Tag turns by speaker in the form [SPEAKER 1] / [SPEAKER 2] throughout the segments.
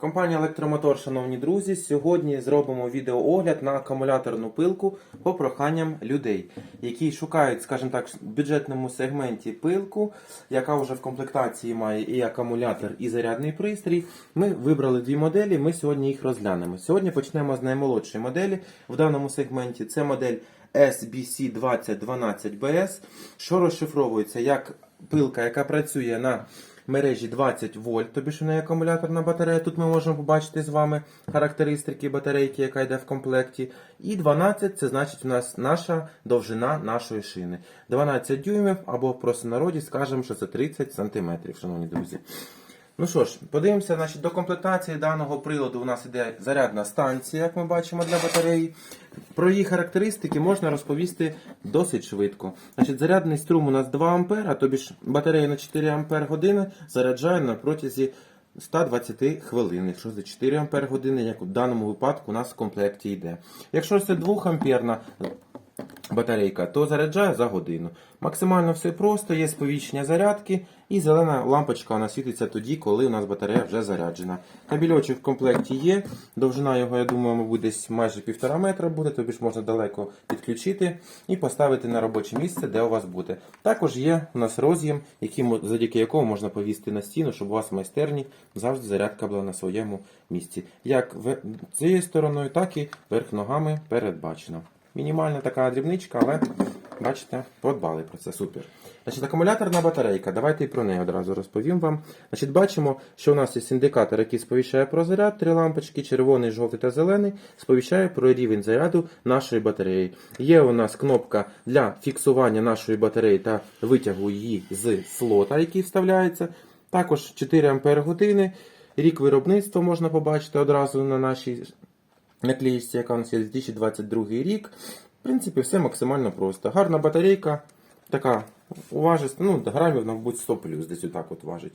[SPEAKER 1] Компанія Електромотор, шановні друзі, сьогодні зробимо відеоогляд на акумуляторну пилку по проханням людей, які шукають, скажімо так, в бюджетному сегменті пилку, яка вже в комплектації має і акумулятор, і зарядний пристрій. Ми вибрали дві моделі, ми сьогодні їх розглянемо. Сьогодні почнемо з наймолодшої моделі в даному сегменті. Це модель SBC2012BS, що розшифровується як пилка, яка працює на мережі 20 вольт, тобі у неї акумуляторна батарея. Тут ми можемо побачити з вами характеристики батарейки, яка йде в комплекті. І 12 це значить у нас наша довжина нашої шини. 12 дюймів або в простонароді скажемо, що це 30 см, шановні друзі. Ну що ж, подивимося, значить, до комплектації даного приладу у нас іде зарядна станція, як ми бачимо, для батареї. Про її характеристики можна розповісти досить швидко. Значить, Зарядний струм у нас 2 А, тобі ж батарея на 4 Ампер заряджає на протязі 120 хвилин, якщо за 4 Ампер як у даному випадку у нас в комплекті йде. Якщо це 2 амперна батарейка, то заряджає за годину. Максимально все просто, є сповіщення зарядки, і зелена лампочка вона світиться тоді, коли у нас батарея вже заряджена. Кабельочок в комплекті є. Довжина його, я думаю, мабуть, десь майже півтора метра буде, тобі ж можна далеко підключити і поставити на робоче місце, де у вас буде. Також є у нас роз'єм, завдяки якому можна повісити на стіну, щоб у вас в майстерні завжди зарядка була на своєму місці. Як цією стороною, так і верх ногами передбачено. Мінімальна така дрібничка, але бачите, подбали про це. Супер. Значить, акумуляторна батарейка. Давайте і про неї одразу розповім вам. Значить, бачимо, що у нас є індикатор, який сповіщає про заряд, три лампочки, червоний, жовтий та зелений, сповіщає про рівень заряду нашої батареї. Є у нас кнопка для фіксування нашої батареї та витягу її з слота, який вставляється. Також 4 Ампер години. Рік виробництва можна побачити одразу на нашій у нас є 2022 рік. В принципі, все максимально просто. Гарна батарейка, така уважиста, ну, грамів, мабуть, 100 плюс, десь отак от важить.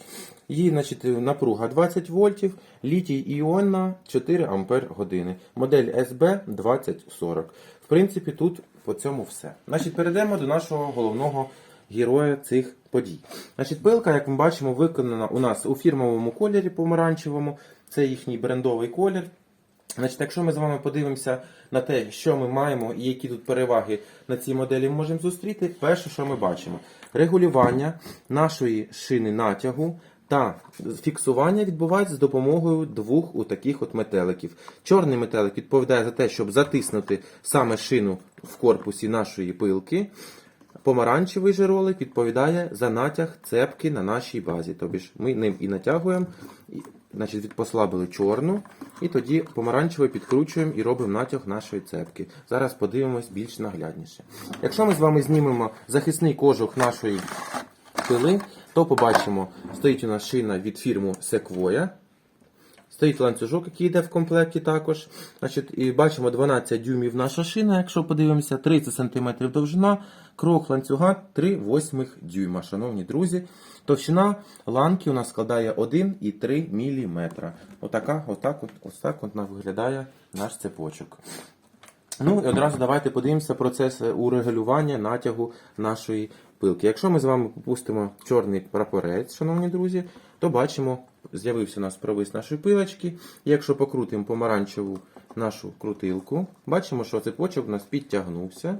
[SPEAKER 1] Її, значить, напруга 20 вольтів, літій іонна 4 ампер години. Модель SB 2040. В принципі, тут по цьому все. Значить, перейдемо до нашого головного героя цих подій. Значить, пилка, як ми бачимо, виконана у нас у фірмовому кольорі помаранчевому. Це їхній брендовий колір. Значить, якщо ми з вами подивимося на те, що ми маємо і які тут переваги на цій моделі можемо зустріти, перше, що ми бачимо, регулювання нашої шини натягу та фіксування відбувається з допомогою двох таких от метеликів. Чорний метелик відповідає за те, щоб затиснути саме шину в корпусі нашої пилки. Помаранчевий же ролик відповідає за натяг цепки на нашій базі. Тобі ж ми ним і натягуємо, значить, відпослабили чорну, і тоді помаранчево підкручуємо і робимо натяг нашої цепки. Зараз подивимось більш наглядніше. Якщо ми з вами знімемо захисний кожух нашої пили, то побачимо, стоїть у нас шина від фірму Sequoia. Стоїть ланцюжок, який йде в комплекті також. Значить, і бачимо 12 дюймів наша шина, якщо подивимося, 30 см довжина, крок ланцюга 3 восьмих дюйма, шановні друзі. Товщина ланки у нас складає 1,3 мм. Отака, отак, от, ось так от виглядає наш цепочок. Ну і одразу давайте подивимося процес урегулювання натягу нашої пилки. Якщо ми з вами попустимо чорний прапорець, шановні друзі, то бачимо, з'явився у нас провис нашої пилочки. Якщо покрутимо помаранчеву нашу крутилку, бачимо, що цепочок у нас підтягнувся.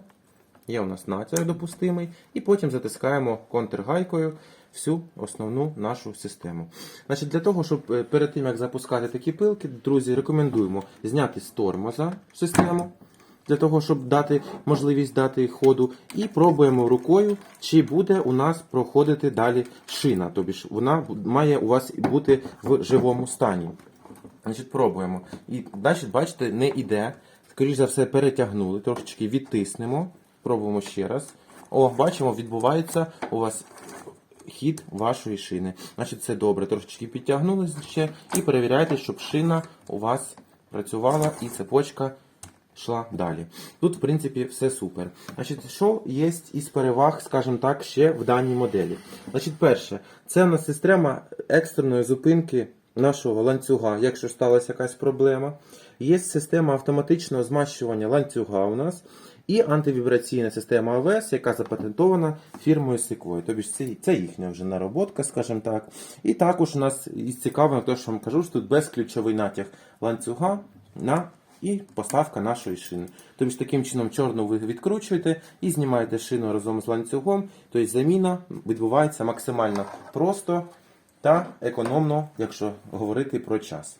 [SPEAKER 1] Є у нас натяг допустимий, і потім затискаємо контргайкою всю основну нашу систему. Значить, Для того, щоб е, перед тим як запускати такі пилки, друзі, рекомендуємо зняти з тормоза систему. Для того, щоб дати можливість дати ходу, і пробуємо рукою, чи буде у нас проходити далі шина. Тобі ж вона має у вас бути в живому стані. Значить, пробуємо. І далі, бачите, не йде. Скоріше за все, перетягнули, трошечки відтиснемо. Пробуємо ще раз. О, бачимо, відбувається у вас хід вашої шини. Значить, це добре. Трошечки підтягнули ще і перевіряйте, щоб шина у вас працювала і цепочка йшла далі. Тут, в принципі, все супер. Значить, що є із переваг, скажімо так, ще в даній моделі? Значить, перше, це у нас система екстреної зупинки нашого ланцюга, якщо сталася якась проблема. Є система автоматичного змащування ланцюга у нас. і антивібраційна система АВС, яка запатентована фірмою Sequoia. Тобто це, їхня вже нароботка, скажімо так. І також у нас із цікавого, те, що вам кажу, що тут безключовий натяг ланцюга на і поставка нашої шини. Тобто таким чином чорну ви відкручуєте і знімаєте шину разом з ланцюгом. Тобто заміна відбувається максимально просто та економно, якщо говорити про час.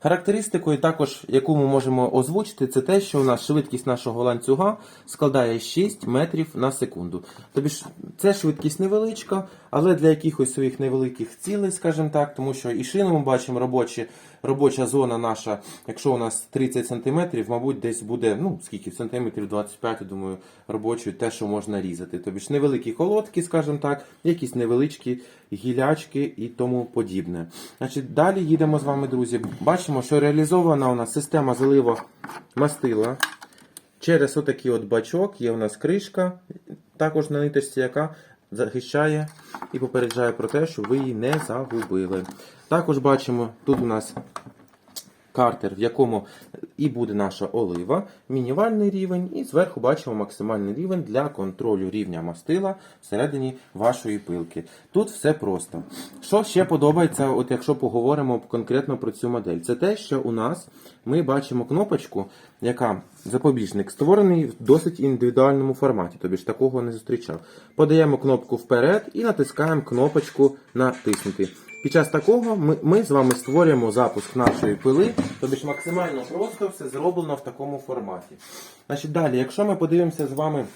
[SPEAKER 1] Характеристикою також, яку ми можемо озвучити, це те, що у нас швидкість нашого ланцюга складає 6 метрів на секунду. Тобто це швидкість невеличка, але для якихось своїх невеликих цілей, скажімо так, тому що і шину ми бачимо робочі, робоча зона наша, якщо у нас 30 см, мабуть, десь буде, ну, скільки, сантиметрів 25, я думаю, робочою, те, що можна різати. Тобто ж невеликі колодки, скажімо так, якісь невеличкі гілячки і тому подібне. Значить, далі їдемо з вами, друзі. Бачимо, що реалізована у нас система залива мастила. Через отакий от бачок є у нас кришка, також на ниточці, яка захищає і попереджає про те, що ви її не загубили. Також бачимо, тут у нас картер, в якому і буде наша олива, мінімальний рівень, і зверху бачимо максимальний рівень для контролю рівня мастила всередині вашої пилки. Тут все просто. Що ще подобається, от якщо поговоримо конкретно про цю модель, це те, що у нас ми бачимо кнопочку, яка запобіжник створений в досить індивідуальному форматі, тобі ж такого не зустрічав. Подаємо кнопку вперед і натискаємо кнопочку натиснути. Під час такого ми, ми з вами створюємо запуск нашої пили, тобі ж максимально просто все зроблено в такому форматі. Значить, далі, якщо ми подивимося з вами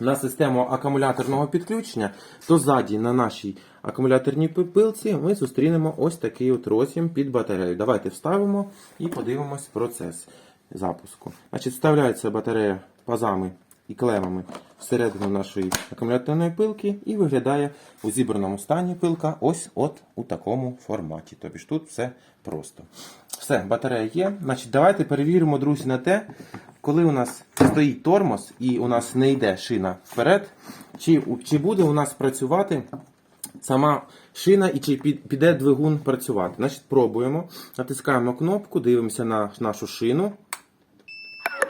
[SPEAKER 1] на систему акумуляторного підключення, то ззаді на нашій акумуляторній пилці ми зустрінемо ось такий от роз'єм під батарею. Давайте вставимо і подивимось процес запуску. Значить, вставляється батарея пазами і клемами всередину нашої акумуляторної пилки і виглядає у зібраному стані пилка ось от у такому форматі. Тобі ж тут все просто. Все, батарея є. Значить, давайте перевіримо, друзі, на те, коли у нас стоїть тормоз і у нас не йде шина вперед, чи, чи буде у нас працювати сама шина і чи піде двигун працювати. Значить, пробуємо. Натискаємо кнопку, дивимося на нашу шину.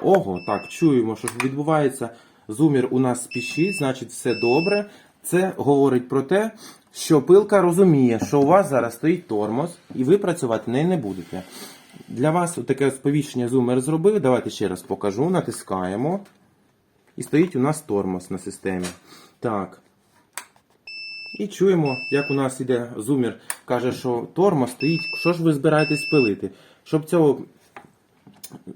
[SPEAKER 1] Ого, так, чуємо, що відбувається зумір у нас спішить, значить все добре. Це говорить про те, що пилка розуміє, що у вас зараз стоїть тормоз, і ви працювати нею не будете. Для вас таке сповіщення зумер зробив. Давайте ще раз покажу. Натискаємо. І стоїть у нас тормоз на системі. Так. І чуємо, як у нас іде зумір, каже, що тормоз стоїть. Що ж ви збираєтесь пилити? Щоб цього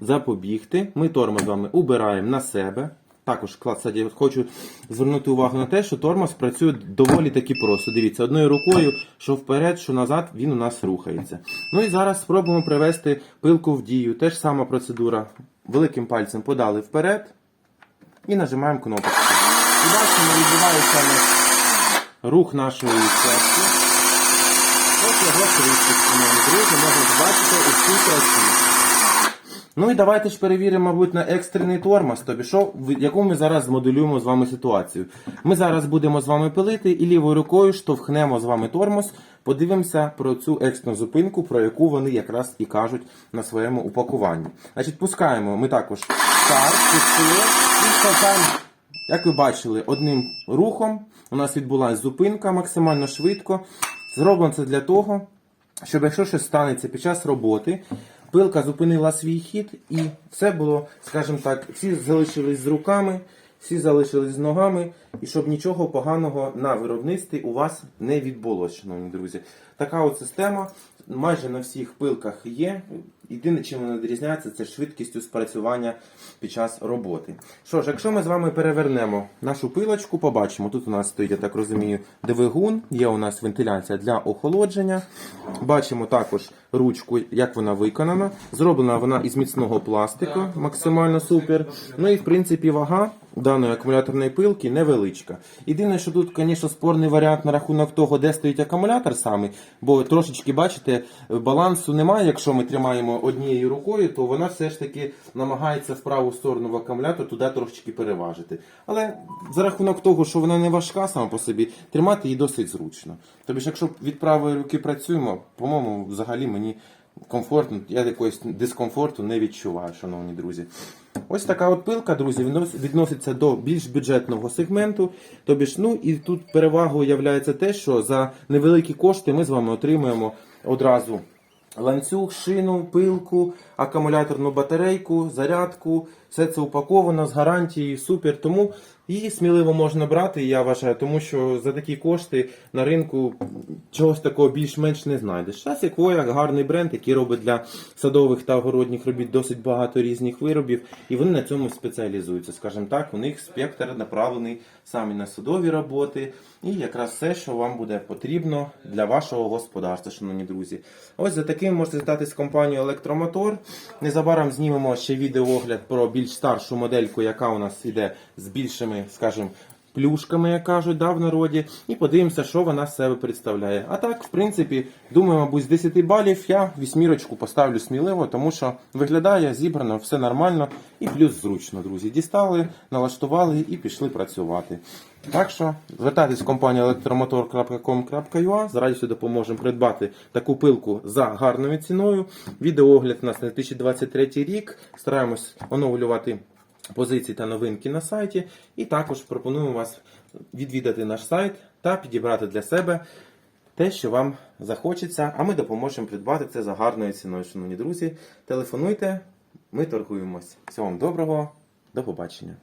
[SPEAKER 1] запобігти, ми тормоз з вами убираємо на себе. Також кстати, хочу звернути увагу на те, що тормоз працює доволі таки просто. Дивіться, одною рукою, що вперед, що назад, він у нас рухається. Ну і зараз спробуємо привести пилку в дію. Теж сама процедура. Великим пальцем подали вперед і нажимаємо кнопочку. І бачимо, відбувається рух нашої цепки. Ось його шановні друзі, можна бачити у всій красі. Ну і давайте ж перевіримо, мабуть, на екстрений тормоз, тобі що, в- яку ми зараз змоделюємо з вами ситуацію. Ми зараз будемо з вами пилити і лівою рукою штовхнемо з вами тормоз, подивимося про цю екстрену зупинку, про яку вони якраз і кажуть на своєму упакуванні. Значить, пускаємо ми також старт, пустили і штовхаємо як ви бачили, одним рухом у нас відбулася зупинка максимально швидко. Зроблено це для того, щоб якщо щось станеться під час роботи, пилка зупинила свій хід і все було, скажімо так, всі залишились з руками, всі залишились з ногами, і щоб нічого поганого на виробництві у вас не відбулося, шановні друзі. Така от система майже на всіх пилках є. Єдине, чим вона відрізняється, це швидкістю спрацювання під час роботи. Що ж, якщо ми з вами перевернемо нашу пилочку, побачимо, тут у нас стоїть, я так розумію, двигун, є у нас вентиляція для охолодження. Бачимо також ручку, як вона виконана. Зроблена вона із міцного пластику, максимально супер. Ну і в принципі вага даної акумуляторної пилки невеличка. Єдине, що тут, звісно, спорний варіант на рахунок того, де стоїть акумулятор саме, бо трошечки, бачите, балансу немає. Якщо ми тримаємо однією рукою, то вона все ж таки намагається в праву сторону в акумулятор туди трошечки переважити. Але за рахунок того, що вона не важка сама по собі, тримати її досить зручно. Тобто, якщо від правої руки працюємо, по-моєму, взагалі мені комфортно, я якогось дискомфорту не відчуваю, шановні друзі. Ось така от пилка, друзі, відноситься до більш бюджетного сегменту. Тобі ж, ну і тут перевагою є те, що за невеликі кошти ми з вами отримуємо одразу ланцюг, шину, пилку, акумуляторну батарейку, зарядку. Все це упаковано з гарантією, супер. Тому її сміливо можна брати, я вважаю, тому що за такі кошти на ринку чогось такого більш-менш не знайдеш. Зараз як гарний бренд, який робить для садових та огородних робіт досить багато різних виробів, і вони на цьому спеціалізуються. Скажімо так, у них спектр направлений саме на садові роботи, і якраз все, що вам буде потрібно для вашого господарства, шановні друзі. Ось за таким можете звертатись в компанію Електромотор. Незабаром знімемо ще відеоогляд про більш старшу модельку, яка у нас іде з більшими, скажімо, плюшками, як кажуть, да, в народі, і подивимося, що вона з себе представляє. А так, в принципі, думаю, мабуть, з 10 балів я вісьмірочку поставлю сміливо, тому що виглядає зібрано, все нормально і плюс зручно, друзі. Дістали, налаштували і пішли працювати. Так що звертайтесь в компанію електромотор.com.ua, з радістю допоможемо придбати таку пилку за гарною ціною. Відеоогляд у нас на 2023 рік. Стараємось оновлювати позиції та новинки на сайті. І також пропонуємо вас відвідати наш сайт та підібрати для себе те, що вам захочеться, а ми допоможемо придбати це за гарною ціною, шановні друзі. Телефонуйте, ми торгуємось. Всього вам доброго, до побачення.